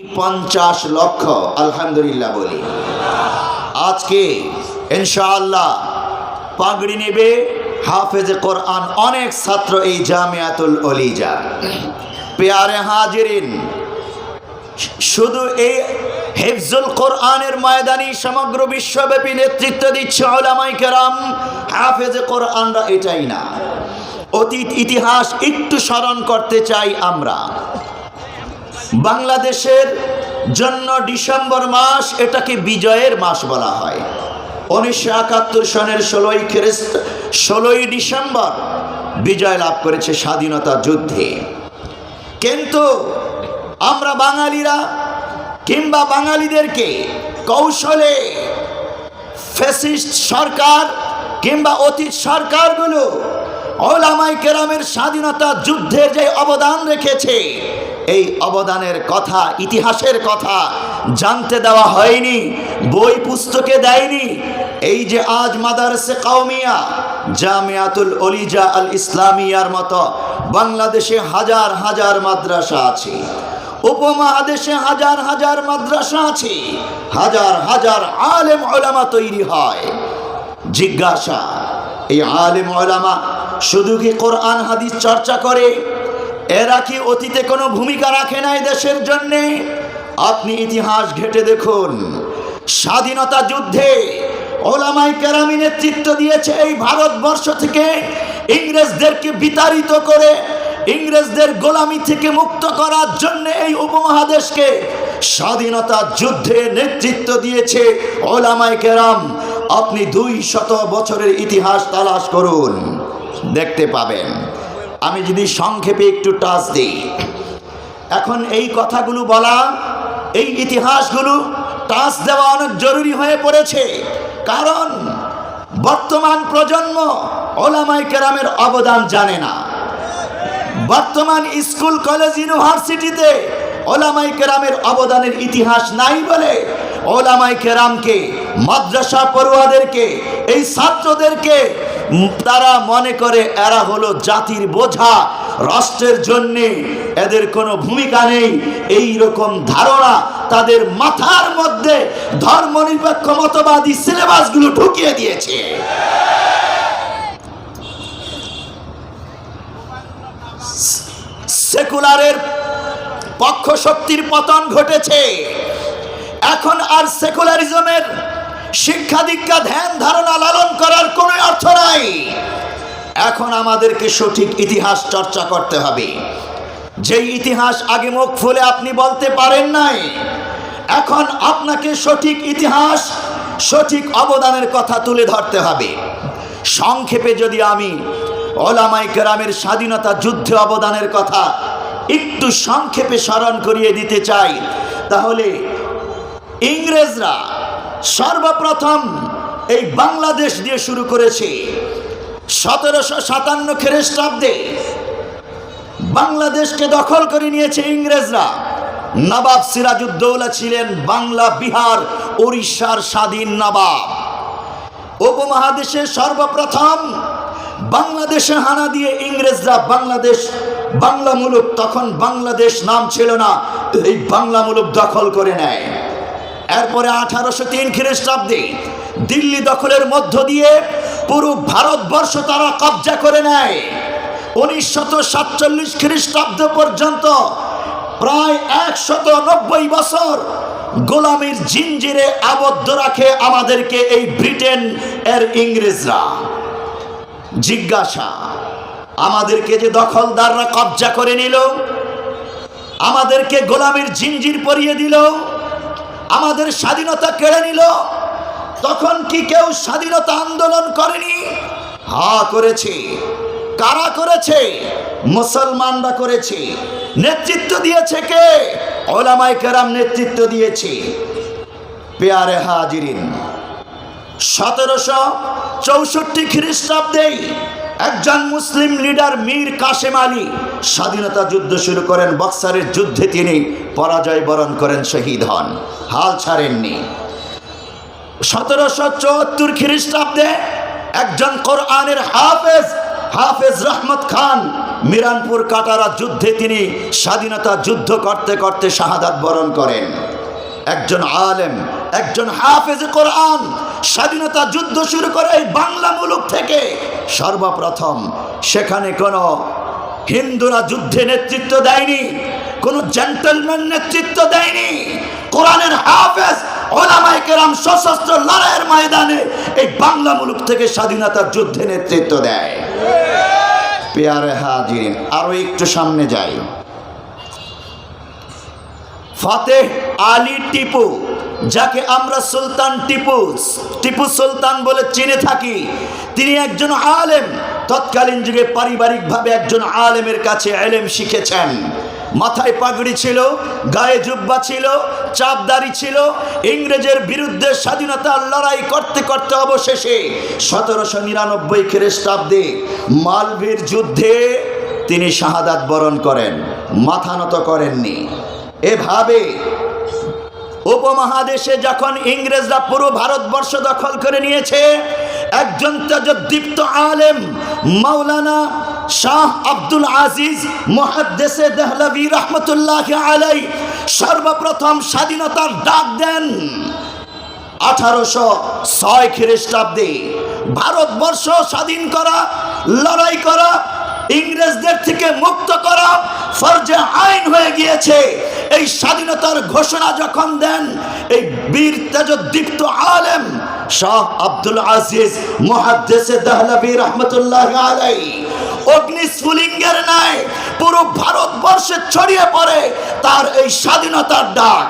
পঞ্চাশ লক্ষ, আলহামদুলিল্লাহ বলি। আজকে ইনশাআল্লাহ পাগড়ি নেবে হাফেজে কোরআন অনেক ছাত্র এই জামিয়াতুল অলিজা পেয়ারে হাজিরিন, শুধু এই হেফজুল কোরআনের ময়দানি সমগ্র বিশ্বব্যাপী নেতৃত্ব দিচ্ছে ওলামাই কেরাম, হাফেজে কোরআনরা এটাই না। অতীত ইতিহাস একটু স্মরণ করতে চাই আমরা। বাংলাদেশের জন্য ডিসেম্বর মাস এটাকে বিজয়ের মাস বলা হয়। উনিশশো একাত্তর সনের ষোলোই খ্রিস্ট, ষোলোই ডিসেম্বর বিজয় লাভ করেছে স্বাধীনতা যুদ্ধে। কিন্তু আমরা বাঙালিরা কিংবা বাঙালিদেরকে কৌশলে ফ্যাসিস্ট সরকার কিংবা অতীত সরকারগুলো ওলামাই কেরামের স্বাধীনতা যুদ্ধের যে অবদান রেখেছে এই অবদানের কথা, ইতিহাসের কথা জানতে দেওয়া হয়নি, বই পুস্তকে দেয়নি। এই যে আজ মাদারসে কাউমিয়া জামিয়াতুল অলিজা আল ইসলামিয়ার মতো বাংলাদেশে হাজার হাজার মাদ্রাসা আছে, উপমহাদেশে হাজার হাজার মাদ্রাসা আছে, হাজার হাজার আলেম ওলামা তৈরি হয়। জিজ্ঞাসা, এই আলেম ওলামা শুধু কি কোরআন, হাদিস চর্চা করে? এরা কি অতীতে কোনো ভূমিকা রাখে নাই দেশের জন্যে? আপনি ইতিহাস ঘেটে দেখুন। স্বাধীনতা যুদ্ধে ওলামাই কেরামি নেতৃত্ব দিয়েছে এই ভারতবর্ষ থেকে। ইংরেজদেরকে বিতাড়িত করে, ইংরেজদের গোলামি থেকে মুক্ত করার জন্য এই উপমহাদেশকে স্বাধীনতা যুদ্ধে নেতৃত্ব দিয়েছে ওলামাই কেরাম। আপনি দুই শত বছরের ইতিহাস তালাশ করুন। দেখতে পাবেন। আমি যদি সংক্ষেপে একটু টাচ দিই। এখন এই কথাগুলো বলা, এই ইতিহাসগুলো টাচ দেওয়া অনেক জরুরি হয়ে পড়েছে। কারণ বর্তমান প্রজন্ম ওলামাই কেরামের অবদান জানে না। বর্তমান স্কুল, কলেজ, ইউনিভার্সিটিতে ওলামাই কেরামের অবদানের ইতিহাস নাই বলে ওলামাই কেরামকে, মাদ্রাসা পড়ুয়াদেরকে, এই ছাত্রদেরকে তারা মনে করে এরা হলো জাতির বোঝা রাষ্ট্রের জন্যে। এদের কোনো ভূমিকা নেই। এই রকম ধারণা তাদের মাথার মধ্যে ধর্মনিরপেক্ষ মতবাদী সিলেবাসগুলো ঢুকিয়ে দিয়েছে। সেকুলারের পক্ষ শক্তির পতন ঘটেছে। এখন আর সেকুলারিজমের শিক্ষা দীক্ষা, ধ্যান ধারণা লালন করার কোনো অর্থ নাই। এখন আমাদেরকে সঠিক ইতিহাস চর্চা করতে হবে। যেই ইতিহাস আগে মুখ ফুলে আপনি বলতে পারেন নাই, এখন আপনাকে সঠিক ইতিহাস, সঠিক অবদানের কথা তুলে ধরতে হবে। সংক্ষেপে যদি আমি ওলামাই কেরামের স্বাধীনতা যুদ্ধে অবদানের কথা একটু সংক্ষেপে স্মরণ করিয়ে দিতে চাই, তাহলে ইংরেজরা সর্বপ্রথম এই বাংলাদেশ দিয়ে শুরু করেছে সতেরোশো সাতান্ন খ্রিস্টাব্দে। বাংলাদেশকে দখল করে নিয়েছে ইংরেজরা। নবাব সিরাজউদ্দৌলা ছিলেন বাংলা, বিহার উড়িষ্যার স্বাধীন নবাব। উপমহাদেশে সর্বপ্রথম বাংলাদেশে হানা দিয়ে ইংরেজরা বাংলাদেশ বাংলা মুলুক তখন বাংলাদেশ নাম ছিল না, এই বাংলা মুলুক দখল করে নেয়। এরপরে আঠারোশো তিন খ্রিস্টাব্দে দিল্লি দখলের মধ্য দিয়ে পুরো ভারতবর্ষ তারা কবজা করে নেয়। উনিশশত সাতচল্লিশ খ্রিস্টাব্দ পর্যন্ত প্রায় একশত নব্বই বছর গোলামীর জিঞ্জিরে আবদ্ধ রাখে আমাদেরকে এই ব্রিটেন এর ইংরেজরা। জিজ্ঞাসা, আমাদেরকে যে দখলদাররা কবজা করে নিল, আমাদেরকে গোলামীর জিঞ্জির পরিয়ে দিল আমাদের স্বাধীনতা কেড়ে নিল। তখন কি কেউ স্বাধীনতা আন্দোলন করেনি? হা করেছে। কারা করেছে? মুসলমানরা করেছে। নেতৃত্ব দিয়েছে কে? ওলামাই কেরাম নেতৃত্ব দিয়েছে। পেয়ারে হাজিরিন। সতেরোশো চৌষট্টি খ্রিস্টাব্দে একজন মুসলিম লিডার মীর কাশেম আলী। স্বাধীনতা যুদ্ধ শুরু করেন, বক্সারের যুদ্ধে তিনি পরাজয় বরণ করেন, শহীদ হন। হাল ছাড়েননি। সতেরোশো চুয়াত্তর খ্রিস্টাব্দে একজন কোরআনের হাফেজ হাফেজ রহমত খান, মিরানপুর কাটারা যুদ্ধে তিনি স্বাধীনতা যুদ্ধ করতে করতে শাহাদাত বরণ করেন। একজন আলেম, একজন হাফেজ কোরআন স্বাধীনতা যুদ্ধ শুরু করে এই বাংলা মুলুক থেকে। সর্বপ্রথম সেখানে কোনো হিন্দুরা যুদ্ধে নেতৃত্ব দেয়নি, কোনো জেন্টলম্যান নেতৃত্ব দেয়নি। কোরআনের হাফেজ ওলামাই সশস্ত্র লড়াইয়ের ময়দানে এই বাংলা মুলুক থেকে স্বাধীনতার যুদ্ধে নেতৃত্ব দেয়। পেয়ারে হাজিরিন, আরও একটু সামনে যাই। ফাতেহ আলী টিপু যাকে আমরা সুলতান টিপু টিপু সুলতান বলে চিনে থাকি, তিনি একজন আলেম। তৎকালীন যুগে পারিবারিকভাবে একজন আলেমের কাছে এলেম শিখেছেন। মাথায় পাগড়ি ছিল, গায়ে জুব্বা ছিল চাপদারি ছিল। ইংরেজের বিরুদ্ধে স্বাধীনতার লড়াই করতে করতে অবশেষে সতেরোশো নিরানব্বই খ্রিস্টাব্দে মালভীর যুদ্ধে তিনি শাহাদাত বরণ করেন। মাথা নত করেননি। এভাবে উপমহাদেশে যখন ইংরেজরা পুরো ভারতবর্ষ দখল করে নিয়েছে, একজন তেজদীপ্ত আলেম মাওলানা শাহ আব্দুল আজিজ মহাদ্দেশে দেহলভি রহমতুল্লাহ আলাই সর্বপ্রথম স্বাধীনতার ডাক দেন। আঠারোশো ছয় খ্রিস্টাব্দে ভারতবর্ষ স্বাধীন করা, লড়াই করা ইংরেজদের থেকে মুক্ত করা ফরজে আইন হয়ে গিয়েছে। এই স্বাধীনতার ঘোষণা যখন দেন, এই বীর তেজদীপ্ত আলেম শাহ আব্দুল আজিজ মহাদ্দেশে দহলভি রহমতুল্লাহ আলাই অগ্নিস্ফুলিঙ্গের ন্যায় পুরো ভারতবর্ষে ছড়িয়ে পড়ে তার এই স্বাধীনতার ডাক।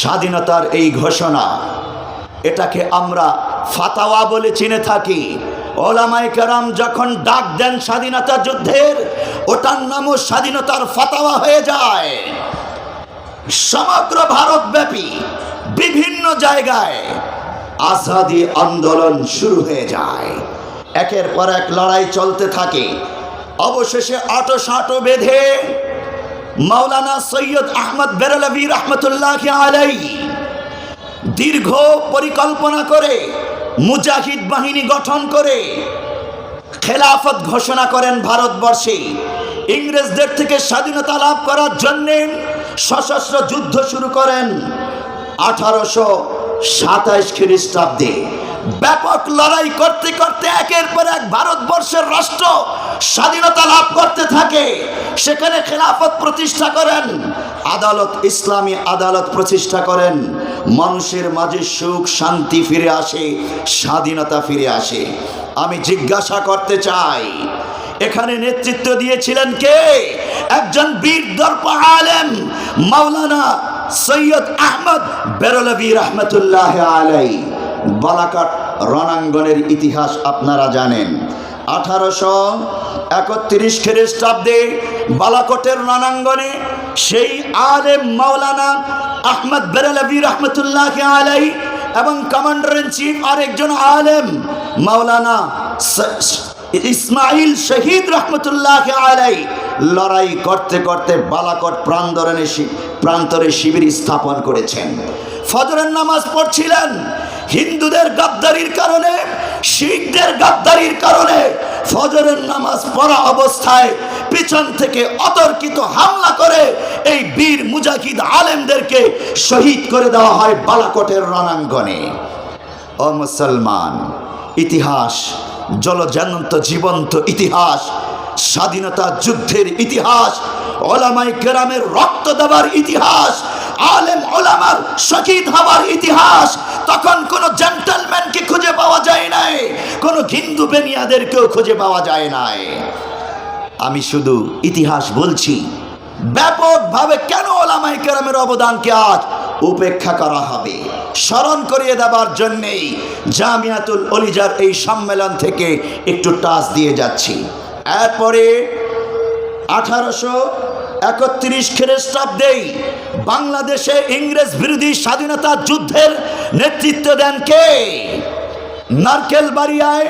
স্বাধীনতার এই ঘোষণা, এটাকে আমরা ফাতাওয়া বলে চিনে থাকি। কারাম যখন ডাক দেন স্বাধীনতা যুদ্ধের, ওটার নামও স্বাধীনতার ফাতাওয়া হয়ে যায়। সমগ্র ভারতব্যাপী বিভিন্ন জায়গায় আজাদি আন্দোলন শুরু হয়ে যায়। একের পর এক লড়াই চলতে থাকে। অবশেষে আটো সাটো বেঁধে মাওলানা সৈয়দ আহমদ বেরলভি রহমতুল্লাহ আলাই দীর্ঘ পরিকল্পনা করে মুজাহিদ বাহিনী গঠন করে খেলাফত ঘোষণা করেন ভারতবর্ষে। ইংরেজদের থেকে স্বাধীনতা লাভ করার জন্যে সশস্ত্র যুদ্ধ শুরু করেন আঠারোশো সাতাইশ খ্রিস্টাব্দে। ব্যাপক লড়াই করতে করতে একের পর এক ভারতবর্ষের রাষ্ট্র স্বাধীনতা লাভ করতে থাকে। সেখানে খেলাফত প্রতিষ্ঠা করেন আদালত, ইসলামী আদালত প্রতিষ্ঠা করেন। মানুষের মাঝে সুখ, শান্তি ফিরে আসে, স্বাধীনতা ফিরে আসে। আমি জিজ্ঞাসা করতে চাই, এখানে নেতৃত্ব দিয়েছিলেন কে? একজন বীর দর্প আলেম, মাওলানা সৈয়দ আহমদ বেরলভি রহমতুল্লাহ আলাই বালাকাট রণাঙ্গনের ইতিহাস আপনারা জানেন। আঠারোশো একত্রিশ খ্রিস্টাব্দে বালাকোটের রণাঙ্গনে সেই আলেম মাওলানা আহমদ বেরলভি রহমতুল্লাহ আলাই এবং কমান্ডার ইন চিফ আরেকজন আলেম মাওলানা ইসমাইল শহীদ রহমতুল্লাহ আলাই লড়াই করতে করতে বালাকট প্রান্তরে প্রান্তরে শিবির স্থাপন করেছেন। ফজরের নামাজ পড়ছিলেন হিন্দুদের গাদ্দারির কারণে, শিখদের গাদ্দারির কারণে ফজরের নামাজ পড়া অবস্থায় পিছন থেকে অতর্কিত হামলা করে এই বীর মুজাহিদ আলেমদেরকে শহীদ করে দেওয়া হয় বালাকটের রণাঙ্গনে। ও মুসলমান, ইতিহাস জলজান্ত জীবন্ত ইতিহাস স্বাধীনতা যুদ্ধের ইতিহাস, ওলামাই কেরামের রক্ত দেওয়ার ইতিহাস, আলেম ওলামার শহীদ হওয়ার ইতিহাস, তখন কোনো জেন্টলম্যানকে খুঁজে পাওয়া যায় নাই, কোনো হিন্দু বেনিয়াদেরকেও খুঁজে পাওয়া যায় নাই। আমি শুধু ইতিহাস বলছি, ব্যাপকভাবে কেন ওলামাই কেরামের অবদানকে আজ উপেক্ষা করা হবে? স্মরণ করিয়ে দেওয়ার জন্যেই জামিয়াতুল অলিজার এই সম্মেলন থেকে একটু টাচ দিয়ে যাচ্ছি। এরপরে আঠারোশো একত্রিশ খ্রিস্টাব্দেই বাংলাদেশে ইংরেজ বিরোধী স্বাধীনতা যুদ্ধের নেতৃত্ব দেন কে? নারকেল বাড়িয়ায়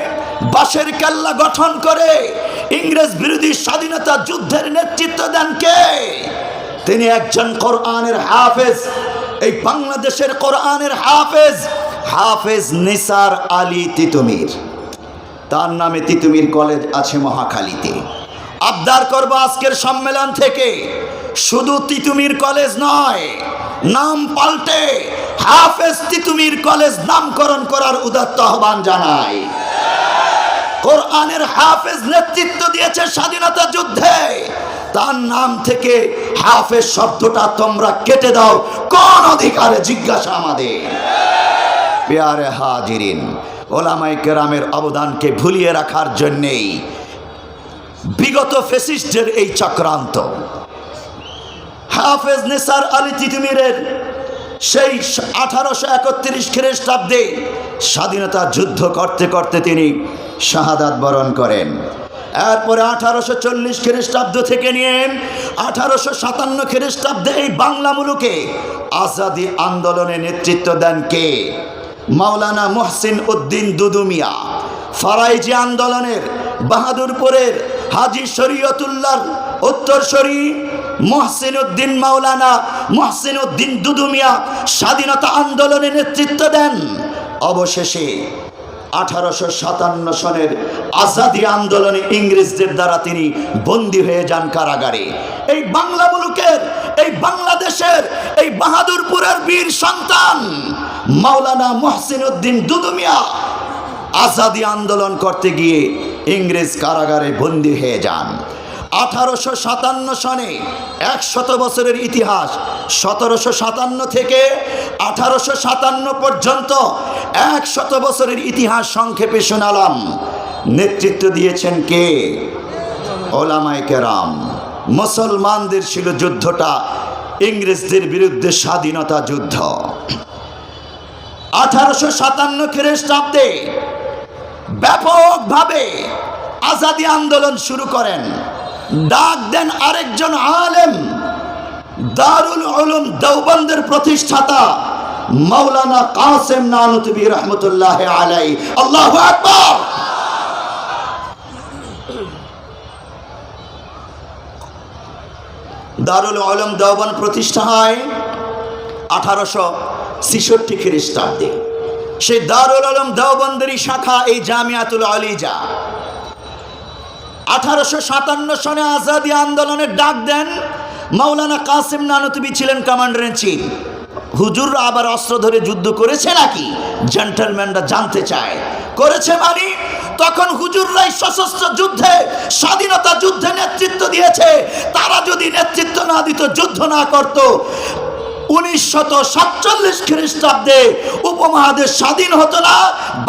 বাঁশের কেল্লা গঠন করে ইংরেজ বিরোধী স্বাধীনতা যুদ্ধের নেতৃত্ব দেন কে? তিনি একজন কোরআনের হাফেজ। এই বাংলাদেশের কোরআনের হাফেজ হাফেজ নিসার আলী তিতুমির। তার নামে তিতুমির কলেজ আছে মহাখালীতে। আবদার করব আজকের সম্মেলন থেকে। শুধু তিতুমির কলেজ নয়, নাম পাল্টে হাফেজ তিতুমির কলেজ নামকরণ করার উদাত্ত আহ্বান জানাই। কোরআনের হাফেজ নেতৃত্ব দিয়েছে স্বাধীনতা যুদ্ধে। তার নাম থেকে হাফেজ শব্দটা তোমরা কেটে দাও, কোন অধিকারে জিজ্ঞাসা আমাদের। পেয়ারে হাজিরিন ওলামাই কেরামের অবদানকে ভুলিয়ে রাখার জন্যেই বিগত ফেসিস্টের এই চক্রান্ত। হাফেজ নিসার আলী তিতুমিরের সেই আঠারোশো একত্রিশ খ্রিস্টাব্দে স্বাধীনতা যুদ্ধ করতে করতে তিনি শাহাদাত বরণ করেন। এরপরে আঠারোশো চল্লিশ খ্রিস্টাব্দ থেকে নিয়ে আঠারোশো সাতান্ন খ্রিস্টাব্দে এই বাংলা মুলুকে আজাদি আন্দোলনে নেতৃত্ব দেন কে? মাওলানা মোহসিন উদ্দিন দুদুমিয়া, ফারাইজি আন্দোলনের, বাহাদুরপুরের হাজি শরীয়তুল্লাহ উত্তরসরি মহসিন উদ্দিন মাওলানা মহসিন উদ্দিন দুদুমিয়া স্বাধীনতা আন্দোলনে নেতৃত্ব দেন। অবশেষে আঠারোশো সাতান্ন সনের আজাদি আন্দোলনে ইংরেজদের দ্বারা তিনি বন্দী হয়ে যান কারাগারে। এই বাংলা মুলুকের, এই বাংলাদেশের, এই বাহাদুরপুরের বীর সন্তান মাওলানা মহসিন উদ্দিন দুদুমিয়া আজাদি আন্দোলন করতে গিয়ে ইংরেজ কারাগারে বন্দী হয়ে যান। আঠারোশো সাতান্ন সনে একশত বছরের ইতিহাস সতেরোশো সাতান্ন থেকে আঠারোশো সাতান্ন পর্যন্ত একশত বছরের ইতিহাস সংক্ষেপে শোনালাম। নেতৃত্ব দিয়েছেন কে? ওলামাই কেরাম। মুসলমানদের ছিল যুদ্ধটা, ইংরেজদের বিরুদ্ধে স্বাধীনতা যুদ্ধ। আঠারোশো সাতান্ন খ্রিস্টাব্দে ব্যাপকভাবে আজাদি আন্দোলন শুরু করেন। ডাক দেন আরেকজন আলেম, দারুল উলুম দেওবন্দের প্রতিষ্ঠাতা মাওলানা কাসেম নানুতবি রহমতুল্লাহ আলাই। আল্লাহ আকবার! দারুল আলম দেওবন্দ প্রতিষ্ঠা হয় আঠারোশো ছিষট্টি খ্রিস্টাব্দে। সেই দারুল আলম দেওবন্দেরই শাখা এই জামিয়াতুল আলিজা। আঠারোশো সাতান্ন সনে আজাদি আন্দোলনের ডাক দেন মাওলানা কাসিম নানতবি ছিলেন কমান্ডার ইন চিফ। হুজুররা আবার অস্ত্র ধরে যুদ্ধ করেছে নাকি? জেন্টেলম্যানরা জানতে চায়। করেছে মানে? তখন হুজুররাই সশস্ত্র যুদ্ধে, স্বাধীনতা যুদ্ধে নেতৃত্ব দিয়েছে। তারা যদি নেতৃত্ব না দিত, যুদ্ধ না করত। উনিশশত সাতচল্লিশ খ্রিস্টাব্দে উপমহাদেশ স্বাধীন হতো না,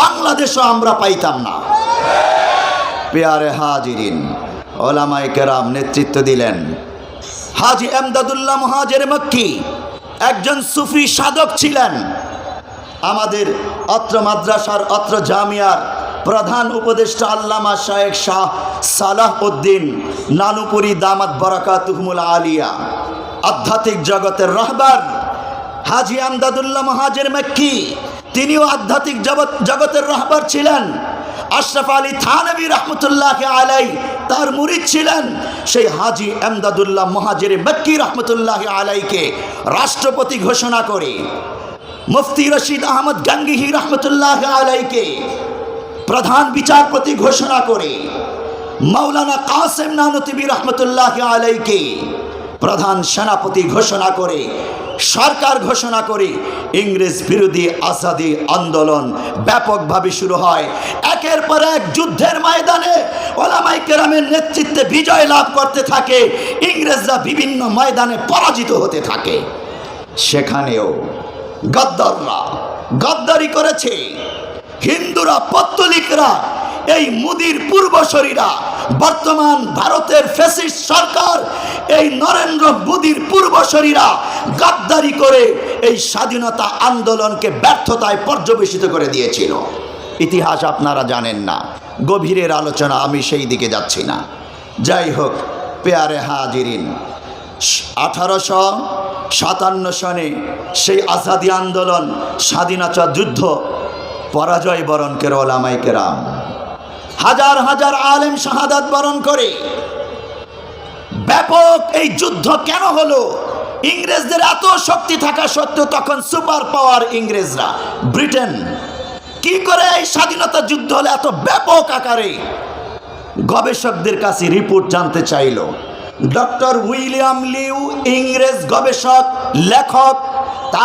বাংলাদেশও আমরা পাইতাম না। পেয়ারে হাজিরিন ওলামাই কেরাম নেতৃত্ব দিলেন। হাজি এমদাদুল্লাহ মহাজের মক্কি, একজন সুফি সাধক ছিলেন। আমাদের অত্র মাদ্রাসার, অত্র জামিয়ার প্রধান উপদেষ্টা আল্লামা শায়েখ শাহ সালাহ উদ্দিন নানুপুরি দামাত বরাকাতুহমুল আলিয়া, আধ্যাত্মিক জগতের রহবার হাজি আমদাদুল্লাহ মহাজের মক্কি, তিনিও আধ্যাত্মিক জগৎ, জগতের রহবার ছিলেন। আশরাফ আলী থানবী রহমতুল্লাহ আলাই তার মুরিদ ছিলেন। সেই হাজি এমদাদুল্লাহ মহাজের মক্কি রহমতুল্লাহ আলাইকে রাষ্ট্রপতি ঘোষণা করে। মুফতি রশিদ আহমদ গাঙ্গিহি রহমতুল্লাহ আলাইকে প্রধান বিচারপতি ঘোষণা করে। মাওলানা কাসেম নানতিবি রহমতুল্লাহ আলাইকে প্রধান সেনাপতি ঘোষণা করে। সরকার ঘোষণা করে, ইংরেজ বিরোধী আজাদি আন্দোলন ব্যাপকভাবে শুরু হয়। একের পর এক যুদ্ধের ময়দানে ওলামাই কেরামের নেতৃত্বে বিজয় লাভ করতে থাকে। ইংরেজরা বিভিন্ন ময়দানে পরাজিত হতে থাকে। সেখানেও গদ্দাররা গদ্দারি করেছে। হিন্দুরা, পত্তলিকরা, এই মুদির পূর্বশরীরা বর্তমান ভারতের ফেসিস্ট সরকার, এই নরেন্দ্র মোদির পূর্বশরীরা গাদ্দারি করে এই স্বাধীনতা আন্দোলনকে ব্যর্থতায় পর্যবেসিত করে দিয়েছিল। ইতিহাস আপনারা জানেন না, গভীরের আলোচনা আমি সেই দিকে যাচ্ছি না। যাই হোক, পেয়ারে হাজিরিন, আঠারোশো সাতান্ন সনে সেই আজাদি আন্দোলন, স্বাধীনতা যুদ্ধ, পরাজয় বরণ করে ওলামাই কেরাম। হাজার হাজার আলেম শাহাদাত বরণ করে। ব্যাপক এই যুদ্ধ কেন হলো? ইংরেজদের এত শক্তি থাকা সত্ত্বেও তখন সুপার পাওয়ার ইংরেজরা। ব্রিটেন, কি করে এই স্বাধীনতা যুদ্ধ হলে এত ব্যাপক আকারে? গবেষকদের কাছে রিপোর্ট জানতে চাইল। ডক্টর উইলিয়াম লিউ, ইংরেজ গবেষক, লেখক